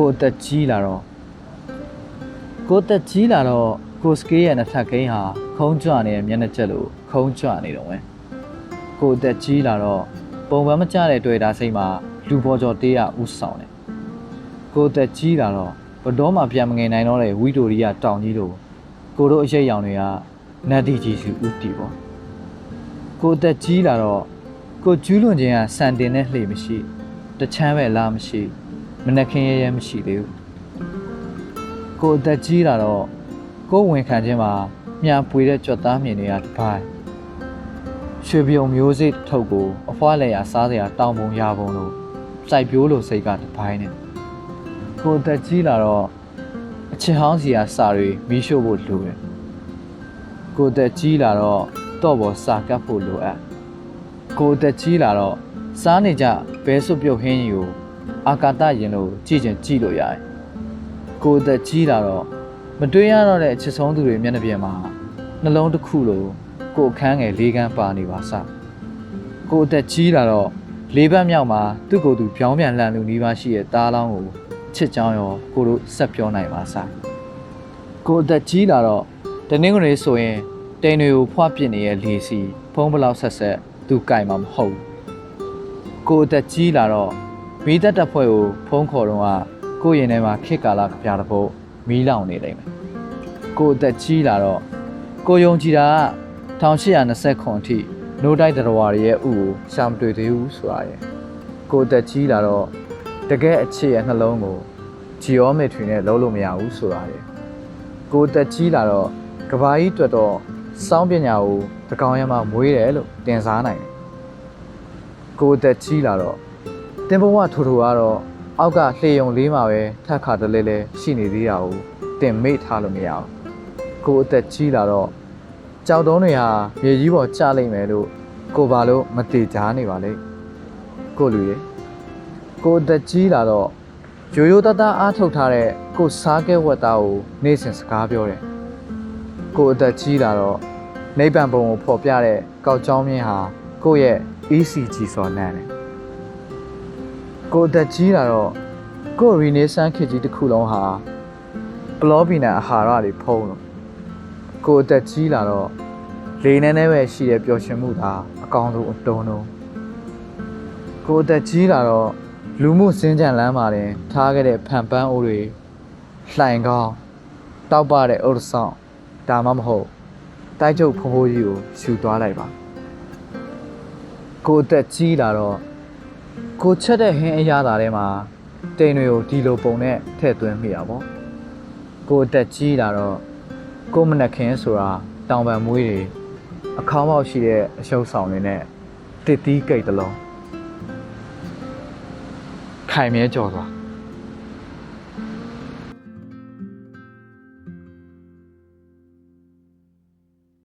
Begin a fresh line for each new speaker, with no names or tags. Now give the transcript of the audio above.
ကိုအသက်ကြီးလာတော့ကိုအသက်ကြီးလာတော့ကိုစကေးရဲ့နှစ်ထပ်ကိန်းဟာခုံးကြွနေတဲ့မျက်နှာချက်လိုခုံးကြွနေတော့ဝင်ကိုအသက်ကြီးလာတော့ပုံပန်းမကျတဲ့တွေ့တာစိတ်မှာလူပေါ်ကျော်တေးရဥဆောင်တယ်ကိုအသက်ကြီးလာတော့ဘတော်မှပြန်မငင်နိုင်တော့တဲ့ဝီတိုရီယာတောင်ကြီးလိုကိုတို့အရေးရောင်တွေကနတ်တီကြီးစုဥတီပေါ့ကိုအသက်ကြီးလာတော့ကိုကျူးလွန်ခြင်းကစံတင်တဲ့လှေမရှိတချမ်းပဲလားမရှိ မနှက်ခင်းရဲရဲမရှိသေးဘူးကိုအသက်ကြီးလာတော့ကိုယ်ဝင်ခံခြင်းမှာမြန်ပွေတဲ့ကြွက်သားမြင်တွေကတစ်ပိုင်းရွှေပြုံမျိုးစိထုတ်ကိုအဖွားလဲရစားစရာတောင်ပုံရပုံလို့စိုက်ပြိုးလို့စိတ်ကတစ်ပိုင်းနဲ့ကိုအသက်ကြီးလာတော့အချစ်ဟောင်းစီယာစာတွေမီးရှို့ဖို့လိုတယ်ကိုအသက်ကြီးလာတော့တော့ဘောစာကပ်ဖို့လိုအပ်ကိုအသက်ကြီးလာတော့စားနေကြဘဲစွပ်ပြုတ်ဟင်းကြီးကို အာကာသရင်လို့ကြည့်ချင်ကြည့်လို့ရတယ်။ကိုယ်အသက်ကြီးလာတော့မတွေးရတော့တဲ့အချစ်ဆုံးသူတွေမျက်နှာပြင်မှာနှလုံးတစ်ခုလိုကိုယ်အခန်းငယ်လေးကန်းပါနေပါစ။ကိုယ်အသက်ကြီးလာတော့လေးပတ်မြောက်မှာသူ့ကိုယ်သူပြောင်းပြန်လှန်လူနီးပါးရှိတဲ့တားလောင်းကိုချစ်ကြောင်းရောကိုတို့ဆက်ပြောနိုင်ပါစ။ကိုယ်အသက်ကြီးလာတော့တနင်္ဂနွေဆိုရင်တိန်တွေကိုဖွားပစ်နေတဲ့လေစီဖုံးဘလောက်ဆက်ဆက်သူကြိုင်မှာမဟုတ်ဘူး။ကိုယ်အသက်ကြီးလာတော့ မိသက်တပ်ဖွဲ့ကိုဖုံးခေါ်တော့ကကိုယ့်ရင်ထဲမှာခစ်ကာလာကြတဲ့ဖို့မီးလောင်နေလိမ့်မယ်။ကိုယ်အသက်ကြီးလာတော့ကိုယုံကြည်တာက1820ခွန်အထိနိုးတိုက်တရဝါတွေရဲ့ဥကိုရှာမတွေ့သေးဘူးဆိုတာရယ်။ကိုယ်အသက်ကြီးလာတော့တကယ်အချစ်ရဲ့နှလုံးကိုဂျီယိုမက်ထရီနဲ့လုံးလို့မရဘူးဆိုတာရယ်။ကိုယ်အသက်ကြီးလာတော့ကဘာကြီးတွေ့တော့စောင်းပညာကိုတကောင်ရမှမွေးတယ်လို့တင်စားနိုင်တယ်။ကိုယ်အသက်ကြီးလာတော့ တင်ဘဝထိုးထိုးကတော့အောက်ကလှေယုံလေးမှာပဲထက်ခါတလဲလဲရှိနေသေးတာကိုတင်မေ့ထားလို့မရဘူးကိုယ်အသက်ကြီးလာတော့ကြောက်တုံးတွေဟာမြေကြီးပေါ်ကျလိမ့်မယ်လို့ကိုဘာလို့မတေချားနေပါလဲကိုလူရေကိုယ်အသက်ကြီးလာတော့ရိုးရိုးသားသားအားထုတ်ထားတဲ့ကိုစားကဲဝက်သားကိုနေ့စဉ်စကားပြောတယ်ကိုယ်အသက်ကြီးလာတော့နိဗ္ဗာန်ဘုံကိုဖော်ပြတဲ့ကောက်ကြောင်းမြင့်ဟာကိုယ့်ရဲ့ ECG စော်နန်းတယ် ကိုအသက်ကြီးလာတော့ကိုရီနေဆန်းခေတ်ကြီးတစ်ခုလုံးဟာပလောပီနန်အာဟာရတွေဖုံးလို့ကိုအသက်ကြီးလာတော့လေနဲ့နဲ့ပဲရှိတဲ့ပျော်ရွှင်မှုသာအကောင်းဆုံးအတုံးလုံးကိုအသက်ကြီးလာတော့လူမှုစင်ကြံလမ်းမှာတင်ထားခဲ့တဲ့ဖန်ပန်းအိုးတွေလှိုင်ကောင်းတောက်ပတဲ့ဥဒ္ဒဆောင်ဒါမှမဟုတ်တိုက်ချုပ်ဖိုးဖိုးကြီးကိုယူသွားလိုက်ပါကိုအသက်ကြီးလာတော့ ကိုချက်တဲ့ဟင်းအရာသာထဲမှာတိမ်တွေကိုဒီလိုပုံနဲ့ထည့်သွင်းမိတာပေါ့ကိုအသက်ကြီးလာတော့ကိုမနက်ခင်းဆိုတာတောင်ပံမွေးတွေအခေါင်းပေါက်ရှိတဲ့အရှုပ်ဆောင်တွေနဲ့တစ်သီးကိတ်တစ်လုံးခိုင်မြဲကြော်သွား